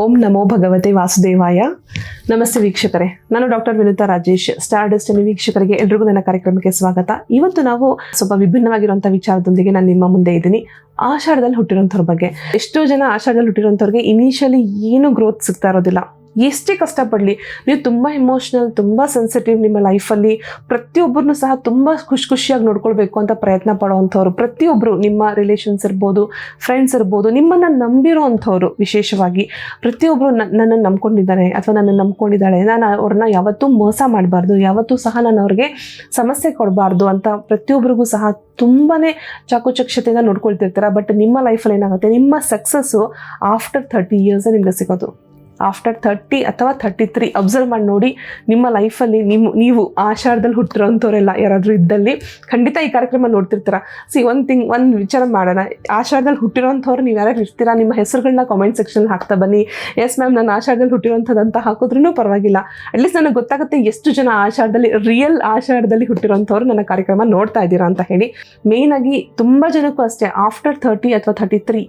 ಓಂ ನಮೋ ಭಗವತೆ ವಾಸುದೇವಾಯ. ನಮಸ್ತೆ ವೀಕ್ಷಕರೇ. ನಾನು doctor Vinutha Rajesh star destiny ವೀಕ್ಷಕರಿಗೆ ಎಲ್ರಿಗೂ ನನ್ನ ಕಾರ್ಯಕ್ರಮಕ್ಕೆ ಸ್ವಾಗತ. ಇವತ್ತು ನಾವು ಸ್ವಲ್ಪ ವಿಭಿನ್ನವಾಗಿರುವಂಥ ವಿಚಾರದೊಂದಿಗೆ ನಾನು ನಿಮ್ಮ ಮುಂದೆ ಇದ್ದೀನಿ. ಆಷಾಢದಲ್ಲಿ ಹುಟ್ಟಿರೋಂಥವ್ರ ಬಗ್ಗೆ. ಎಷ್ಟೋ ಜನ ಆಷಾಢದಲ್ಲಿ ಹುಟ್ಟಿರೋಂಥವ್ರಿಗೆ ಇನಿಷಿಯಲಿ ಏನು ಗ್ರೋತ್ ಸಿಗ್ತಾ ಇರೋದಿಲ್ಲ. ಎಷ್ಟೇ ಕಷ್ಟಪಡಲಿ, ನೀವು ತುಂಬ ಇಮೋಷ್ನಲ್ ತುಂಬ ಸೆನ್ಸಿಟಿವ್ ನಿಮ್ಮ ಲೈಫಲ್ಲಿ ಪ್ರತಿಯೊಬ್ಬರನ್ನು ಸಹ ತುಂಬ ಖುಷಿ ಖುಷಿಯಾಗಿ ನೋಡ್ಕೊಳ್ಬೇಕು ಅಂತ ಪ್ರಯತ್ನ ಪಡೋವಂಥವ್ರು. ಪ್ರತಿಯೊಬ್ಬರು ನಿಮ್ಮ ರಿಲೇಷನ್ಸ್ ಇರ್ಬೋದು ಫ್ರೆಂಡ್ಸ್ ಇರ್ಬೋದು, ನಿಮ್ಮನ್ನು ನಂಬಿರೋ ಅಂಥವ್ರು ವಿಶೇಷವಾಗಿ. ಪ್ರತಿಯೊಬ್ಬರು ನನ್ನನ್ನು ನಂಬ್ಕೊಂಡಿದ್ದಾರೆ ಅಥವಾ ನನ್ನನ್ನು ನಂಬ್ಕೊಂಡಿದ್ದಾಳೆ, ನಾನು ಅವ್ರನ್ನ ಯಾವತ್ತೂ ಮೋಸ ಮಾಡಬಾರ್ದು, ಯಾವತ್ತೂ ಸಹ ನಾನು ಅವ್ರಿಗೆ ಸಮಸ್ಯೆ ಕೊಡಬಾರ್ದು ಅಂತ ಪ್ರತಿಯೊಬ್ಬರಿಗೂ ಸಹ ತುಂಬಾ ಚಾಕುಚಕ್ಷತೆಯಿಂದ ನೋಡ್ಕೊಳ್ತಿರ್ತಾರೆ. ಬಟ್ ನಿಮ್ಮ ಲೈಫಲ್ಲಿ ಏನಾಗುತ್ತೆ, ನಿಮ್ಮ ಸಕ್ಸಸ್ಸು ಆಫ್ಟರ್ ಥರ್ಟಿ ಇಯರ್ಸೇ ನಿಮಗೆ ಸಿಗೋದು. ಆಫ್ಟರ್ ಥರ್ಟಿ ಅಥವಾ ಥರ್ಟಿ ತ್ರೀ ಅಬ್ಸರ್ವ್ ಮಾಡಿ ನೋಡಿ ನಿಮ್ಮ ಲೈಫಲ್ಲಿ ನಿಮ್ಮ ನೀವು ಆಷಾಢದಲ್ಲಿ ಹುಟ್ಟಿರೋಂಥವ್ರೆಲ್ಲ ಯಾರಾದರೂ ಇದ್ದಲ್ಲಿ ಖಂಡಿತ ಈ ಕಾರ್ಯಕ್ರಮ ನೋಡ್ತಿರ್ತೀರ. ಸಿ ಒಂದು ಥಿಂಗ್ ಒಂದು ವಿಚಾರ ಮಾಡೋಣ. ಆಷಾಢದಲ್ಲಿ ಹುಟ್ಟಿರೋಂಥವ್ರು ನೀವು ಯಾರ್ಯಾರು ಇರ್ತೀರಾ? ನಿಮ್ಮ ಹೆಸರುಗಳನ್ನ ಕಾಮೆಂಟ್ ಸೆಕ್ಷನ್ ಹಾಕ್ತಾ ಬನ್ನಿ. ಎಸ್ ಮ್ಯಾಮ್ ನಾನು ಆಷಾಢದಲ್ಲಿ ಹುಟ್ಟಿರೋಂಥದ್ದಂತ ಹಾಕಿದ್ರೂ ಪರವಾಗಿಲ್ಲ. ಅಟ್ಲೀಸ್ಟ್ ನನಗೆ ಗೊತ್ತಾಗುತ್ತೆ ಎಷ್ಟು ಜನ ಆಷಾಢದಲ್ಲಿ ರಿಯಲ್ ಆಷಾಢದಲ್ಲಿ ಹುಟ್ಟಿರೋಂಥವ್ರು ನನ್ನ ಕಾರ್ಯಕ್ರಮ ನೋಡ್ತಾ ಇದ್ದೀರಾ ಅಂತ ಹೇಳಿ. ಮೇಯ್ನಾಗಿ ತುಂಬ ಜನಕ್ಕೂ ಅಷ್ಟೇ ಆಫ್ಟರ್ ಥರ್ಟಿ ಅಥವಾ ಥರ್ಟಿ ತ್ರೀ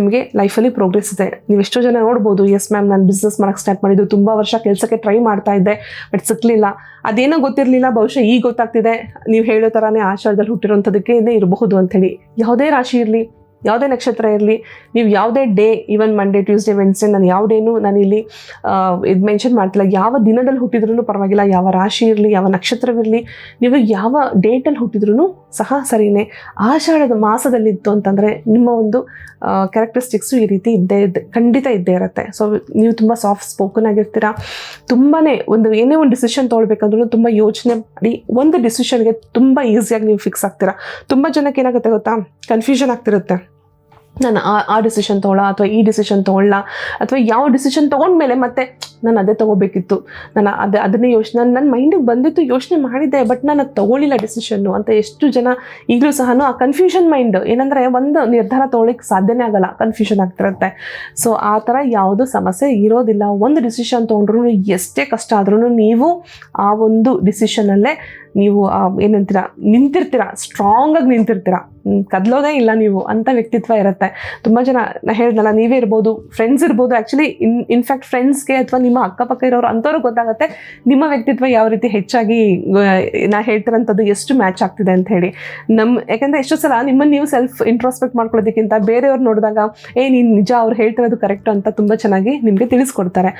ನಿಮಗೆ ಲೈಫಲ್ಲಿ ಪ್ರೋಗ್ರೆಸ್ ಇದೆ. ನೀವು ಎಷ್ಟೋ ಜನ ನೋಡ್ಬೋದು ಎಸ್ ಮ್ಯಾಮ್ ನಾನು ಬಿಸ್ನೆಸ್ ಮಾಡೋಕ್ಕೆ ಸ್ಟಾರ್ಟ್ ಮಾಡಿದ್ದು ತುಂಬ ವರ್ಷ ಕೆಲಸಕ್ಕೆ ಟ್ರೈ ಮಾಡ್ತಾ ಇದ್ದೆ ಬಟ್ ಸಿಕ್ಕಲಿಲ್ಲ ಅದೇನೋ ಗೊತ್ತಿರಲಿಲ್ಲ, ಬಹುಶಃ ಈಗ ಗೊತ್ತಾಗ್ತಿದೆ. ನೀವು ಹೇಳೋ ಥರನೇ ಆಷಾಢದಲ್ಲಿ ಹುಟ್ಟಿರೋಂಥದ್ದಕ್ಕೆ ಇರಬಹುದು ಅಂಥೇಳಿ. ಯಾವುದೇ ರಾಶಿ ಇರಲಿ, ಯಾವುದೇ ನಕ್ಷತ್ರ ಇರಲಿ, ನೀವು ಯಾವುದೇ day even Monday Tuesday Wednesday ನಾನು ಯಾವ ಡೇನು ನಾನು ಇಲ್ಲಿ ಇದು ಮೆನ್ಷನ್ ಮಾಡ್ತಿಲ್ಲ. ಯಾವ ದಿನದಲ್ಲಿ ಹುಟ್ಟಿದ್ರೂ ಪರವಾಗಿಲ್ಲ, ಯಾವ ರಾಶಿ ಇರಲಿ, ಯಾವ ನಕ್ಷತ್ರವಿರಲಿ, ನೀವು ಯಾವ ಡೇಟಲ್ಲಿ ಹುಟ್ಟಿದ್ರೂ ಸಹ ಸರಿಯೇ ಆಷಾಢದ ಮಾಸದಲ್ಲಿತ್ತು ಅಂತಂದರೆ ನಿಮ್ಮ ಒಂದು ಕ್ಯಾರೆಕ್ಟರಿಸ್ಟಿಕ್ಸು ಈ ರೀತಿ ಇದ್ದೇ ಇದ್ದೆ, ಖಂಡಿತ ಇದ್ದೇ ಇರುತ್ತೆ. ಸೊ ನೀವು ತುಂಬ ಸಾಫ್ಟ್ ಸ್ಪೋಕನ್ ಆಗಿರ್ತೀರಾ. ತುಂಬಾ ಒಂದು, ಏನೇ ಒಂದು ಡಿಸಿಷನ್ ತೊಗೊಳ್ಬೇಕಂದ್ರೂ ತುಂಬ ಯೋಚನೆ ಮಾಡಿ, ಒಂದು ಡಿಸಿಷನ್ಗೆ ತುಂಬ ಈಸಿಯಾಗಿ ನೀವು ಫಿಕ್ಸ್ ಆಗ್ತೀರಾ. ತುಂಬ ಜನಕ್ಕೆ ಏನಾಗುತ್ತೆ ಗೊತ್ತಾ? ಕನ್ಫ್ಯೂಷನ್ ಆಗ್ತಿರುತ್ತೆ. ನಾನು ಆ ಆ ಡಿಸಿಷನ್ ತೊಗೊಳ್ಳ ಅಥವಾ ಈ ಡಿಸಿಷನ್ ತೊಗೊಳ್ಳ ಅಥವಾ ಯಾವ ಡಿಸಿಷನ್ ತೊಗೊಂಡ್ಮೇಲೆ ಮತ್ತೆ ನಾನು ಅದೇ ತೊಗೋಬೇಕಿತ್ತು. ನಾನು ಅದೇ, ಅದನ್ನೇ ಯೋಚನೆ ನನ್ನ ಮೈಂಡಿಗೆ ಬಂದಿತ್ತು ಯೋಚನೆ ಮಾಡಿದ್ದೆ ಬಟ್ ನಾನು ಅದು ತೊಗೊಳ್ಳಿಲ್ಲ ಡಿಸಿಷನ್ನು ಅಂತ ಎಷ್ಟು ಜನ ಈಗಲೂ ಸಹ ಆ ಕನ್ಫ್ಯೂಷನ್ ಮೈಂಡ್ ಏನಂದರೆ ಒಂದು ನಿರ್ಧಾರ ತೊಗೊಳಕ್ಕೆ ಸಾಧ್ಯನೇ ಆಗಲ್ಲ ಕನ್ಫ್ಯೂಷನ್ ಆಗ್ತಿರುತ್ತೆ. ಸೊ ಆ ಥರ ಯಾವುದು ಸಮಸ್ಯೆ ಇರೋದಿಲ್ಲ. ಒಂದು ಡಿಸಿಷನ್ ತೊಗೊಂಡ್ರು ಎಷ್ಟೇ ಕಷ್ಟ ಆದ್ರೂ ನೀವು ಆ ಒಂದು ಡಿಸಿಷನಲ್ಲೇ ನೀವು ಏನಂತೀರ, ನಿಂತಿರ್ತೀರ ಸ್ಟ್ರಾಂಗಾಗಿ ನಿಂತಿರ್ತೀರ. ಕದಲೋದೇ ಇಲ್ಲ ನೀವು ಅಂತ ವ್ಯಕ್ತಿತ್ವ ಇರುತ್ತೆ. ತುಂಬ ಜನ ನಾ ಹೇಳ್ದಲ್ಲ, ನೀವೇ ಇರ್ಬೋದು ಫ್ರೆಂಡ್ಸ್ ಇರ್ಬೋದು. ಆ್ಯಕ್ಚುಲಿ ಇನ್ ಇನ್ಫ್ಯಾಕ್ಟ್ ಫ್ರೆಂಡ್ಸ್ಗೆ ಅಥವಾ ನಿಮ್ಮ ಅಕ್ಕಪಕ್ಕ ಇರೋರು ಅಂಥವ್ರಿಗೆ ಗೊತ್ತಾಗುತ್ತೆ, ನಿಮ್ಮ ವ್ಯಕ್ತಿತ್ವ ಯಾವ ರೀತಿ ಹೆಚ್ಚಾಗಿ ನಾ ಹೇಳ್ತಿರೋಂಥದ್ದು ಎಷ್ಟು ಮ್ಯಾಚ್ ಆಗ್ತಿದೆ ಅಂತ ಹೇಳಿ. ನಮ್ಮ ಯಾಕಂದರೆ ಎಷ್ಟೋ ಸಲ ನಿಮ್ಮನ್ನು ನೀವು ಸೆಲ್ಫ್ ಇಂಟ್ರೋಸ್ಪೆಕ್ಟ್ ಮಾಡ್ಕೊಳ್ಳೋದಕ್ಕಿಂತ ಬೇರೆಯವ್ರು ನೋಡಿದಾಗ, ಏ, ನೀನು ನಿಜ ಅವ್ರು ಹೇಳ್ತಿರೋದು ಕರೆಕ್ಟ್ ಅಂತ ತುಂಬ ಚೆನ್ನಾಗಿ ನಿಮಗೆ ತಿಳಿಸ್ಕೊಡ್ತಾರೆ.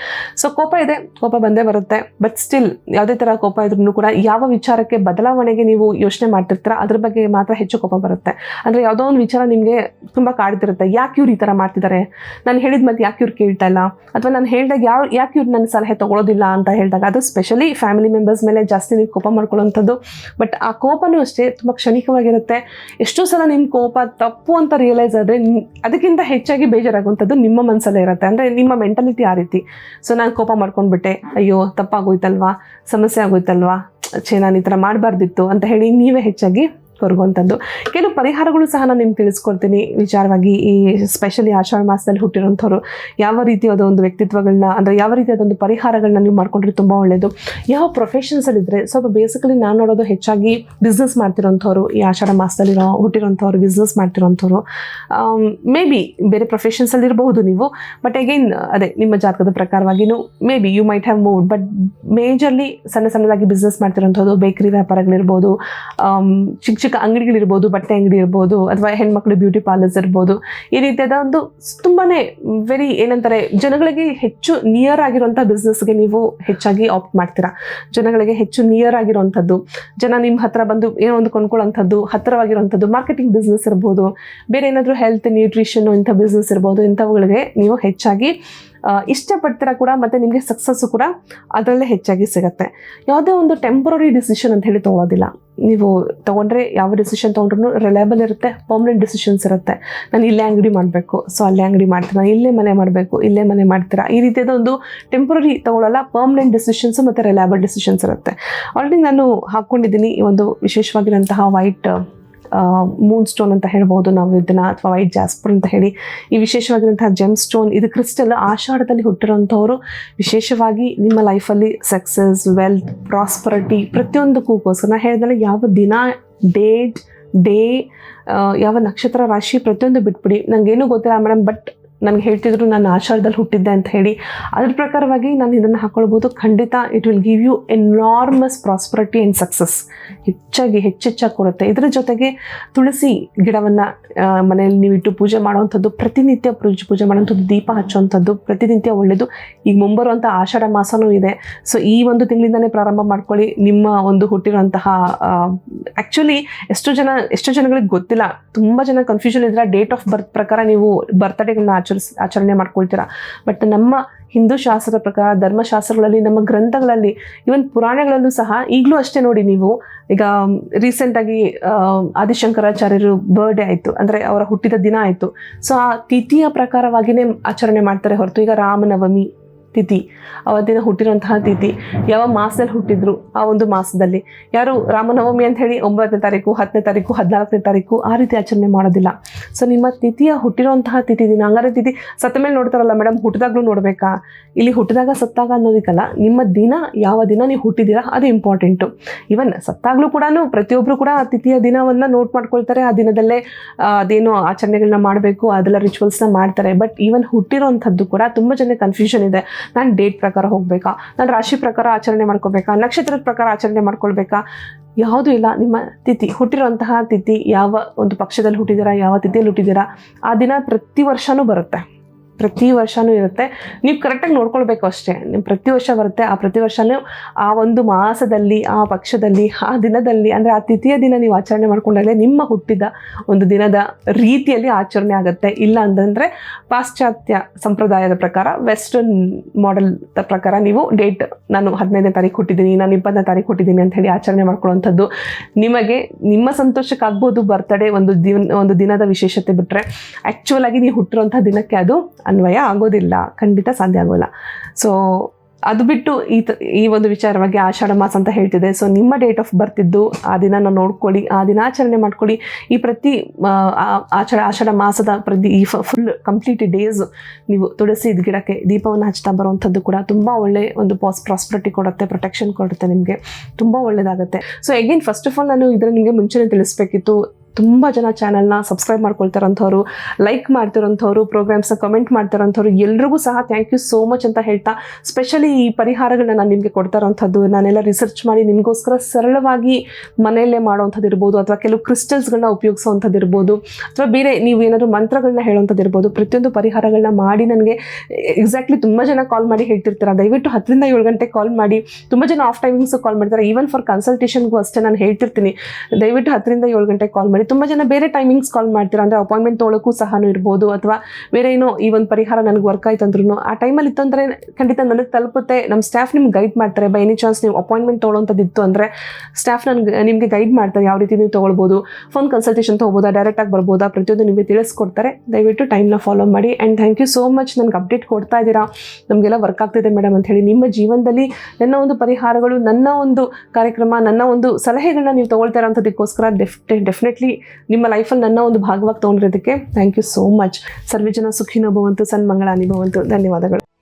ಸೊ ಕೋಪ ಇದೆ, ಕೋಪ ಬಂದೇ ಬರುತ್ತೆ. ಬಟ್ ಸ್ಟಿಲ್ ಯಾವುದೇ ಥರ ಕೋಪ ಇದ್ರೂ ಕೂಡ ಯಾವ ವಿಚಾರಕ್ಕೆ ಬದಲಾವಣೆಗೆ ನೀವು ಯೋಚನೆ ಮಾಡ್ತಿರ್ತೀರ, ಅದ್ರ ಬಗ್ಗೆ ಮಾತ್ರ ಹೆಚ್ಚು ಕೋಪ ಬರುತ್ತೆ. ಅಂದರೆ ಯಾವುದೋ ಒಂದು ವಿಚಾರ ನಿಮಗೆ ತುಂಬ ಕಾಡ್ತಿರುತ್ತೆ ಯಾಕೆ ಇವ್ರು ಈ ಥರ ಮಾಡ್ತಿದ್ದಾರೆ ನಾನು ಹೇಳಿದ ಮತ್ತೆ ಯಾಕೆ ಇವ್ರು ಕೇಳ್ತಾ ಇಲ್ಲ? ಅಥವಾ ನಾನು ಹೇಳಿದಾಗ ಯಾವ, ಯಾಕೆ ಇವ್ರು ನನ್ನ ಸಲಹೆ ತೊಗೊಳೋದಿಲ್ಲ ಅಂತ ಹೇಳಿದಾಗ, ಅದು ಸ್ಪೆಷಲಿ ಫ್ಯಾಮಿಲಿ ಮೆಂಬರ್ಸ್ ಮೇಲೆ ಜಾಸ್ತಿ ನೀವು ಕೋಪ ಮಾಡ್ಕೊಳ್ಳೋವಂಥದ್ದು ಬಟ್ ಆ ಕೋಪನೂ ಅಷ್ಟೇ ತುಂಬ ಕ್ಷಣಿಕವಾಗಿರುತ್ತೆ. ಎಷ್ಟೋ ಸಲ ನಿಮ್ಮ ಕೋಪ ತಪ್ಪು ಅಂತ ರಿಯಲೈಸ್ ಆದರೆ ಅದಕ್ಕಿಂತ ಹೆಚ್ಚಾಗಿ ಬೇಜಾರಾಗುವಂಥದ್ದು ನಿಮ್ಮ ಮನಸ್ಸಲ್ಲೇ ಇರುತ್ತೆ. ಅಂದರೆ ನಿಮ್ಮ ಮೆಂಟಾಲಿಟಿ ಆ ರೀತಿ. ಸೊ ನಾನು ಕೋಪ ಮಾಡ್ಕೊಂಡ್ಬಿಟ್ಟೆ. ಅಯ್ಯೋ, ತಪ್ಪಾಗೋಯ್ತಲ್ವಾ? ಸಮಸ್ಯೆ ಆಗೋಯ್ತಲ್ವಾ? ಛೇ, ನಾನು ಈ ಥರ ಮಾಡಬಾರ್ದಿತ್ತು ಅಂತ ಹೇಳಿ ನೀವೇ ಹೆಚ್ಚಾಗಿ ಕೊರಗುವಂಥದ್ದು ಕೆಲವು ಪರಿಹಾರಗಳು ಸಹ ನಾನು ನಿಮ್ಗೆ ತಿಳಿಸ್ಕೊಡ್ತೀನಿ. ವಿಚಾರವಾಗಿ ಈ ಸ್ಪೆಷಲಿ ಆಷಾಢ ಮಾಸದಲ್ಲಿ ಹುಟ್ಟಿರೋಂಥವ್ರು ಯಾವ ರೀತಿಯಾದ ಒಂದು ವ್ಯಕ್ತಿತ್ವಗಳನ್ನ, ಅಂದರೆ ಯಾವ ರೀತಿಯಾದ ಒಂದು ಪರಿಹಾರಗಳನ್ನ ನೀವು ಮಾಡ್ಕೊಂಡ್ರೆ ತುಂಬ ಒಳ್ಳೆಯದು ಯಾವ ಪ್ರೊಫೆಷನ್ಸಲ್ಲಿದ್ದರೆ ಸ್ವಲ್ಪ ಬೇಸಿಕಲಿ ನಾನು ನೋಡೋದು ಹೆಚ್ಚಾಗಿ ಬಿಸ್ನೆಸ್ ಮಾಡ್ತಿರೋಂಥವ್ರು ಈ ಆಷಾಢ ಮಾಸದಲ್ಲಿರೋ ಹುಟ್ಟಿರೋಂಥವ್ರು ಬಿಸ್ನೆಸ್ ಮಾಡ್ತಿರೋಂಥವ್ರು ಮೇ ಬಿ ಬೇರೆ ಪ್ರೊಫೆಷನ್ಸಲ್ಲಿ ಇರಬಹುದು ನೀವು ಬಟ್ ಅಗೈನ್ ಅದೇ ನಿಮ್ಮ ಜಾತಕದ ಪ್ರಕಾರವಾಗಿನೂ may be you might have move but majorly ಸಣ್ಣ ಸಣ್ಣದಾಗಿ ಬಿಸ್ನೆಸ್ ಮಾಡ್ತಿರೋಂಥದ್ದು ಬೇಕರಿ ವ್ಯಾಪಾರಗಳಿರ್ಬೋದು ಚಿಕ್ಕ ಚಿಕ್ಕ ಅಂಗಡಿಗಳಿರ್ಬೋದು, ಬಟ್ಟೆ ಅಂಗಡಿ ಇರ್ಬೋದು ಅಥವಾ ಹೆಣ್ಮಕ್ಳು ಬ್ಯೂಟಿ ಪಾರ್ಲರ್ಸ್ ಇರ್ಬೋದು, ಈ ರೀತಿಯಾದ ಒಂದು ತುಂಬಾ ವೆರಿ ಏನಂತಾರೆ, ಜನಗಳಿಗೆ ಹೆಚ್ಚು ನಿಯರ್ ಆಗಿರುವಂಥ ಬಿಸ್ನೆಸ್ಗೆ ನೀವು ಹೆಚ್ಚಾಗಿ ಆಪ್ಟ್ ಮಾಡ್ತೀರಾ. ಜನಗಳಿಗೆ ಹೆಚ್ಚು ನಿಯರ್ ಆಗಿರುವಂಥದ್ದು, ಜನ ನಿಮ್ಮ ಹತ್ರ ಬಂದು ಏನೋ ಒಂದು ಕೊಂಡ್ಕೊಳ್ಳೋಂಥದ್ದು ಹತ್ತಿರವಾಗಿರುವಂಥದ್ದು ಮಾರ್ಕೆಟಿಂಗ್ ಬಿಸ್ನೆಸ್ ಇರ್ಬೋದು, ಬೇರೆ ಏನಾದರೂ ಹೆಲ್ತ್ ನ್ಯೂಟ್ರಿಷನ್ ಇಂಥ ಬಿಸ್ನೆಸ್ ಇರ್ಬೋದು, ಇಂಥವುಗಳಿಗೆ ನೀವು ಹೆಚ್ಚಾಗಿ ಇಷ್ಟಪಡ್ತೀರ ಕೂಡ ಮತ್ತು ನಿಮಗೆ ಸಕ್ಸಸ್ಸು ಕೂಡ ಅದರಲ್ಲೇ ಹೆಚ್ಚಾಗಿ ಸಿಗುತ್ತೆ. ಯಾವುದೇ ಒಂದು ಟೆಂಪ್ರರಿ ಡಿಸಿಷನ್ ಅಂತ ಹೇಳಿ ತೊಗೊಳೋದಿಲ್ಲ. ನೀವು ತೊಗೊಂಡ್ರೆ ಯಾವ ಡಿಸಿಷನ್ ತೊಗೊಂಡ್ರು ರಿಲಯಬಲ್ ಇರುತ್ತೆ ಪರ್ಮನೆಂಟ್ ಡಿಸಿಷನ್ಸ್ ಇರುತ್ತೆ. ನಾನು ಇಲ್ಲೇ ಅಂಗಡಿ ಮಾಡಬೇಕು ಸೊ ಅಲ್ಲೇ ಅಂಗಡಿ ಮಾಡ್ತೀನಿ. ನಾನು ಇಲ್ಲೇ ಮನೆ ಮಾಡಬೇಕು, ಇಲ್ಲೇ ಮನೆ ಮಾಡ್ತೀರಾ? ಈ ರೀತಿಯಾದ ಒಂದು ಟೆಂಪರರಿ ತೊಗೊಳ್ಳಲ್ಲ ಪರ್ಮನೆಂಟ್ ಡಿಸಿಷನ್ಸು ಮತ್ತು ರಿಲಯಬಲ್ ಡಿಸಿಷನ್ಸ್ ಇರುತ್ತೆ. ಆಲ್ರೆಡಿ ನಾನು ಹಾಕ್ಕೊಂಡಿದ್ದೀನಿ ಈ ಒಂದು ವಿಶೇಷವಾಗಿರೋಂತಹ ವೈಟ್ ಮೂನ್ ಸ್ಟೋನ್ ಅಂತ ಹೇಳ್ಬೋದು. ನಾವು ಇದನ್ನ ಅಥವಾ ವೈಟ್ ಜಾಸ್ಪರ್ ಅಂತ ಹೇಳಿ. ಈ ವಿಶೇಷವಾಗಿರುವಂತಹ ಜೆಮ್ ಸ್ಟೋನ್ ಇದು ಕ್ರಿಸ್ಟಲ್ ಆಷಾಢದಲ್ಲಿ ಹುಟ್ಟಿರೋಂಥವ್ರು ವಿಶೇಷವಾಗಿ ನಿಮ್ಮ ಲೈಫಲ್ಲಿ ಸಕ್ಸಸ್ ವೆಲ್ತ್ ಪ್ರಾಸ್ಪರಿಟಿ ಪ್ರತಿಯೊಂದಕ್ಕೂಗೋಸ್ಕರ ನಾ ಹೇಳಿದ್ರೆ ಯಾವ ದಿನ ಡೇಟ್ ಡೇ ಯಾವ ನಕ್ಷತ್ರ ರಾಶಿ ಪ್ರತಿಯೊಂದು ಬಿಟ್ಬಿಡಿ. ನನಗೇನು ಗೊತ್ತಿಲ್ಲ ಮೇಡಮ್ ಬಟ್ ನನಗೆ ಹೇಳ್ತಿದ್ರು ನಾನು ಆಷಾಢದಲ್ಲಿ ಹುಟ್ಟಿದ್ದೆ ಅಂತ ಹೇಳಿ. ಅದ್ರ ಪ್ರಕಾರವಾಗಿ ನಾನು ಇದನ್ನು ಹಾಕ್ಕೊಳ್ಬೋದು ಖಂಡಿತ it will give you enormous prosperity and success ಹೆಚ್ಚಾಗಿ ಹೆಚ್ಚೆಚ್ಚಾಗಿ ಕೊಡುತ್ತೆ. ಇದರ ಜೊತೆಗೆ ತುಳಸಿ ಗಿಡವನ್ನು ಮನೆಯಲ್ಲಿ ನೀವು ಇಟ್ಟು ಪೂಜೆ ಮಾಡುವಂಥದ್ದು, ಪ್ರತಿನಿತ್ಯ ಪೂಜೆ ಪೂಜೆ ಮಾಡುವಂಥದ್ದು, ದೀಪ ಹಚ್ಚುವಂಥದ್ದು ಪ್ರತಿನಿತ್ಯ ಒಳ್ಳೆಯದು ಈಗ ಮುಂಬರುವಂಥ ಆಷಾಢ ಮಾಸನೂ ಇದೆ. ಸೊ ಈ ಒಂದು ತಿಂಗಳಿಂದಲೇ ಪ್ರಾರಂಭ ಮಾಡ್ಕೊಳ್ಳಿ. ನಿಮ್ಮ ಒಂದು ಹುಟ್ಟಿರುವಂತಹ ಆ್ಯಕ್ಚುಲಿ ಎಷ್ಟು ಜನ, ಎಷ್ಟು ಜನಗಳಿಗೆ ಗೊತ್ತಿಲ್ಲ. ತುಂಬ ಜನ ಕನ್ಫ್ಯೂಷನ್ ಇದ್ರೆ ಡೇಟ್ ಆಫ್ ಬರ್ತ್ ಪ್ರಕಾರ ನೀವು ಬರ್ತ್ಡೇಗಳನ್ನ ಆಚರಿಸ್ ಆಚರಣೆ ಮಾಡ್ಕೊಳ್ತೀರಾ? ಬಟ್ ನಮ್ಮ ಹಿಂದೂ ಶಾಸ್ತ್ರದ ಪ್ರಕಾರ, ಧರ್ಮಶಾಸ್ತ್ರಗಳಲ್ಲಿ, ನಮ್ಮ ಗ್ರಂಥಗಳಲ್ಲಿ ಈವನ್ ಪುರಾಣಗಳಲ್ಲೂ ಸಹ ಈಗಲೂ ಅಷ್ಟೇ ನೋಡಿ ನೀವು. ಈಗ ರೀಸೆಂಟಾಗಿ ಆದಿಶಂಕರಾಚಾರ್ಯರು ಬರ್ಡೇ ಆಯಿತು. ಅಂದರೆ ಅವರ ಹುಟ್ಟಿದ ದಿನ ಆಯಿತು. ಸೊ ಆ ತಿಥಿಯ ಪ್ರಕಾರವಾಗಿಯೇ ಆಚರಣೆ ಮಾಡ್ತಾರೆ ಹೊರತು. ಈಗ ರಾಮನವಮಿ ತಿಥಿ. ಅವತ್ತಿನ ಹುಟ್ಟಿರುವಂತಹ ತಿಥಿ. ಯಾವ ಮಾಸದಲ್ಲಿ ಹುಟ್ಟಿದ್ರು ಆ ಒಂದು ಮಾಸದಲ್ಲಿ. ಯಾರು ರಾಮನವಮಿ ಅಂತ ಹೇಳಿ ಒಂಬತ್ತನೇ ತಾರೀಕು, ಹತ್ತನೇ ತಾರೀಕು, ಹದಿನಾಲ್ಕನೇ ತಾರೀಕು ಆ ರೀತಿ ಆಚರಣೆ ಮಾಡೋದಿಲ್ಲ. ಸೊ ನಿಮ್ಮ ತಿಥಿಯ ಹುಟ್ಟಿರುವಂತಹ ತಿಥಿ ದಿನ ಹಂಗಾರೆ ತಿಥಿ ಸತ್ತ ಮೇಲೆ ನೋಡ್ತಾರಲ್ಲ ಮೇಡಮ್ ಹುಟ್ಟಿದಾಗ್ಲೂ ನೋಡಬೇಕಾ? ಇಲ್ಲಿ ಹುಟ್ಟಿದಾಗ ಸತ್ತಾಗ ಅನ್ನೋದಕ್ಕಲ್ಲ, ನಿಮ್ಮ ದಿನ, ಯಾವ ದಿನ ನೀವು ಹುಟ್ಟಿದ್ದೀರಾ ಅದು ಇಂಪಾರ್ಟೆಂಟು ಈವನ್ ಸತ್ತಾಗ್ಲೂ ಕೂಡ ಪ್ರತಿಯೊಬ್ಬರು ಕೂಡ ಆ ತಿಥಿಯ ದಿನವನ್ನು ನೋಟ್ ಮಾಡ್ಕೊಳ್ತಾರೆ. ಆ ದಿನದಲ್ಲೇ ಅದೇನು ಆಚರಣೆಗಳನ್ನ ಮಾಡಬೇಕು, ಅದೆಲ್ಲ ರಿಚುವಲ್ಸ್ನ ಮಾಡ್ತಾರೆ. ಬಟ್ ಈವನ್ ಹುಟ್ಟಿರೋಂಥದ್ದು ಕೂಡ ತುಂಬ ಜನ ಕನ್ಫ್ಯೂಷನ್ ಇದೆ. ನಾನು ಡೇಟ್ ಪ್ರಕಾರ ಹೋಗಬೇಕಾ? ನಾನು ರಾಶಿ ಪ್ರಕಾರ ಆಚರಣೆ ಮಾಡ್ಕೋಬೇಕಾ? ನಕ್ಷತ್ರದ ಪ್ರಕಾರ ಆಚರಣೆ ಮಾಡ್ಕೊಳ್ಬೇಕಾ? ಯಾವುದೂ ಇಲ್ಲ. ನಿಮ್ಮ ತಿಥಿ, ಹುಟ್ಟಿರುವಂತಹ ತಿಥಿ ಯಾವ ಒಂದು ಪಕ್ಷದಲ್ಲಿ ಹುಟ್ಟಿದ್ದೀರಾ? ಯಾವ ತಿಥಿಯಲ್ಲಿ ಹುಟ್ಟಿದ್ದೀರಾ? ಆ ದಿನ ಪ್ರತಿ ವರ್ಷವೂ ಬರುತ್ತೆ. ಪ್ರತಿ ವರ್ಷವೂ ಇರುತ್ತೆ. ನೀವು ಕರೆಕ್ಟಾಗಿ ನೋಡ್ಕೊಳ್ಬೇಕು ಅಷ್ಟೇ. ನಿಮ್ಮ ಪ್ರತಿ ವರ್ಷ ಬರುತ್ತೆ. ಆ ಪ್ರತಿ ವರ್ಷವೂ ಆ ಒಂದು ಮಾಸದಲ್ಲಿ, ಆ ಪಕ್ಷದಲ್ಲಿ, ಆ ದಿನದಲ್ಲಿ, ಅಂದರೆ ಆ ತಿಥಿಯ ದಿನ ನೀವು ಆಚರಣೆ ಮಾಡ್ಕೊಂಡಾಗಲೇ ನಿಮ್ಮ ಹುಟ್ಟಿದ ಒಂದು ದಿನದ ರೀತಿಯಲ್ಲಿ ಆಚರಣೆ ಆಗುತ್ತೆ. ಇಲ್ಲ ಅಂತಂದರೆ ಪಾಶ್ಚಾತ್ಯ ಸಂಪ್ರದಾಯದ ಪ್ರಕಾರ ವೆಸ್ಟರ್ನ್ ಮಾಡೆಲ್ ಪ್ರಕಾರ ನೀವು ಡೇಟ್ ನಾನು ಹದಿನೈದನೇ ತಾರೀಕು ಹುಟ್ಟಿದ್ದೀನಿ, ನಾನು ಇಪ್ಪತ್ತನೇ ತಾರೀಕು ಹುಟ್ಟಿದ್ದೀನಿ ಅಂತ ಹೇಳಿ ಆಚರಣೆ ಮಾಡ್ಕೊಳ್ಳುವಂಥದ್ದು ನಿಮಗೆ ನಿಮ್ಮ ಸಂತೋಷಕ್ಕಾಗ್ಬೋದು ಬರ್ತಡೇ ಒಂದು ದಿನ, ಒಂದು ದಿನದ ವಿಶೇಷತೆ ಬಿಟ್ಟರೆ ಆ್ಯಕ್ಚುಲಾಗಿ ನೀವು ಹುಟ್ಟಿರೋಂಥ ದಿನಕ್ಕೆ ಅದು ಅನ್ವಯ ಆಗೋದಿಲ್ಲ ಖಂಡಿತ ಸಾಧ್ಯ ಆಗೋಲ್ಲ. ಸೊ ಅದು ಬಿಟ್ಟು ಈ ತ ಈ ಒಂದು ವಿಚಾರವಾಗಿ ಆಷಾಢ ಮಾಸ ಅಂತ ಹೇಳ್ತಿದೆ. ಸೊ ನಿಮ್ಮ ಡೇಟ್ ಆಫ್ ಬರ್ತ್ ಇದ್ದು ಆ ದಿನನ ನೋಡ್ಕೊಳ್ಳಿ ಆ ದಿನಾಚರಣೆ ಮಾಡ್ಕೊಳ್ಳಿ. ಈ ಪ್ರತಿ ಆ, ಆ- ಆಷಾಢ ಆಷಾಢ ಮಾಸದ ಪ್ರತಿ ಈ ಫುಲ್ ಕಂಪ್ಲೀಟ್ ಡೇಸ್ ನೀವು ತುಳಸಿ ಗಿಡಕ್ಕೆ ದೀಪವನ್ನು ಹಚ್ತಾ ಬರುವಂಥದ್ದು ಕೂಡ ತುಂಬ ಒಳ್ಳೆ ಒಂದು ಪಾಸ್ ಪ್ರಾಸ್ಪರಿಟಿ ಕೊಡುತ್ತೆ ಪ್ರೊಟೆಕ್ಷನ್ ಕೊಡುತ್ತೆ ನಿಮಗೆ. ತುಂಬ ಒಳ್ಳೆಯದಾಗುತ್ತೆ so again first of all ನಾನು ಇದರ ನಿಮಗೆ ಮುಂಚೆನೇ ತಿಳಿಸ್ಬೇಕಿತ್ತು. ತುಂಬ ಜನ ಚಾನಲ್ನ ಸಬ್ಸ್ಕ್ರೈಬ್ ಮಾಡ್ಕೊಳ್ತಾರಂಥವ್ರು ಲೈಕ್ ಮಾಡ್ತಿರೋಂಥವ್ರು ಪ್ರೋಗ್ರಾಮ್ಸ್ನ ಕಮೆಂಟ್ ಮಾಡ್ತಿರೋಂಥವ್ರು ಎಲ್ರಿಗೂ ಸಹ ಥ್ಯಾಂಕ್ ಯು ಸೋ ಮಚ್ ಅಂತ ಹೇಳ್ತಾ ಸ್ಪೆಷಲಿ ಈ ಪರಿಹಾರಗಳನ್ನ ನಾನು ನಿಮಗೆ ಕೊಡ್ತಾ ಇರೋಂಥದ್ದು ನಾನೆಲ್ಲ ರಿಸರ್ಚ್ ಮಾಡಿ ನಿಮಗೋಸ್ಕರ ಸರಳವಾಗಿ ಮನೆಯಲ್ಲೇ ಮಾಡೋವಂಥದ್ದು ಇರ್ಬೋದು, ಅಥವಾ ಕೆಲವು ಕ್ರಿಸ್ಟಲ್ಸ್ಗಳನ್ನ ಉಪಯೋಗಿಸೋವಂಥದ್ದು ಇರ್ಬೋದು, ಅಥವಾ ಬೇರೆ ನೀವು ಏನಾದರೂ ಮಂತ್ರಗಳನ್ನ ಹೇಳೋವಂಥದ್ದು ಇರ್ಬೋದು, ಪ್ರತಿಯೊಂದು ಪರಿಹಾರಗಳನ್ನ ಮಾಡಿ ನನಗೆ ಎಕ್ಸಾಕ್ಟ್ಲಿ ತುಂಬ ಜನ ಕಾಲ್ ಮಾಡಿ ಹೇಳ್ತಿರ್ತಾರೆ. ದಯವಿಟ್ಟು ಹತ್ತರಿಂದ ಏಳು ಗಂಟೆ ಕಾಲ್ ಮಾಡಿ, ತುಂಬ ಜನ ಆಫ್ ಟೈಮಿಂಗ್ಸ್ ಕಾಲ್ ಮಾಡ್ತಾರೆ. ಈವನ್ ಫಾರ್ ಕನ್ಸಲ್ಟೇಷನ್ಗೂ ಅಷ್ಟೇ ನಾನು ಹೇಳ್ತಿರ್ತೀನಿ. ದಯವಿಟ್ಟು ಹತ್ತರಿಂದ ಏಳು ಗಂಟೆ ಕಾಲ್ ಮಾಡಿ. ತುಂಬ ಜನ ಬೇರೆ ಟೈಮಿಂಗ್ಸ್ ಕಾಲ್ ಮಾಡ್ತೀರಾ? ಅಂದರೆ ಅಪಾಯಿಂಟ್ಮೆಂಟ್ ತೊಗೊಳಕ್ಕೂ ಸಹ ಇರ್ಬೋದು ಅಥವಾ ಬೇರೆ ಏನೋ ಈ ಒಂದು ಪರಿಹಾರ ನನಗೆ ವರ್ಕ್ ಆಯ್ತು ಅಂದ್ರೂ ಆ ಟೈಮಲ್ಲಿ ಇತ್ತು ಅಂದರೆ ಖಂಡಿತ ನನಗೆ ತಲುಪುತ್ತೆ. ನಮ್ಮ ಸ್ಟಾಫ್ ನಿಮ್ಗೆ ಗೈಡ್ ಮಾಡ್ತಾರೆ. ಬೈ ಎನಿ ಚಾನ್ಸ್ ನೀವು ಅಪಾಯಿಂಟ್ಮೆಂಟ್ ತೊಗೊಳ್ಳೋಂಥದ್ದು ಇತ್ತು ಅಂದರೆ ಸ್ಟಾಫ್ ನನಗೆ, ನಿಮಗೆ ಗೈಡ್ ಮಾಡ್ತಾರೆ. ಯಾವ ರೀತಿ ನೀವು ತೊಗೊಳ್ಬೋದು? ಫೋನ್ ಕನ್ಸಲ್ಟೇಷನ್ ತೊಗೋಬೋದಾ? ಡೈರೆಕ್ಟಾಗಿ ಬರ್ಬೋದಾ? ಪ್ರತಿಯೊಂದು ನಿಮಗೆ ತಿಳಿಸ್ಕೊಡ್ತಾರೆ. ದಯವಿಟ್ಟು ಟೈಮ್ನ ಫಾಲೋ ಮಾಡಿ and thank you so much ನನಗೆ ಅಪ್ಡೇಟ್ ಕೊಡ್ತಾ ಇದ್ದೀರಾ? ನಮಗೆಲ್ಲ ವರ್ಕ್ ಆಗ್ತಿದೆ ಮೇಡಮ್ ಅಂತ ಹೇಳಿ ನಿಮ್ಮ ಜೀವನದಲ್ಲಿ ನನ್ನ ಒಂದು ಪರಿಹಾರಗಳು, ನನ್ನ ಒಂದು ಕಾರ್ಯಕ್ರಮ, ನನ್ನ ಒಂದು ಸಲಹೆಗಳನ್ನ ನೀವು ತೊಗೊಳ್ತಾ ಇರೋಂಥದ್ದಕ್ಕೋಸ್ಕರ ಡೆಫ್ ಡೆಫಿನೆಟ್ಲಿ ನಿಮ್ಮ ಲೈಫಲ್ಲಿ ನನ್ನ ಒಂದು ಭಾಗವಾಗಿ ತೊಗೊಂಡಿರೋದಕ್ಕೆ ಥ್ಯಾಂಕ್ ಯು ಸೋ ಮಚ್ ಸರ್ವೇ ಜನ ಸುಖಿನೋ ಭವಂತು ಸನ್ಮಂಗಳ ಭವಂತು, ಧನ್ಯವಾದಗಳು.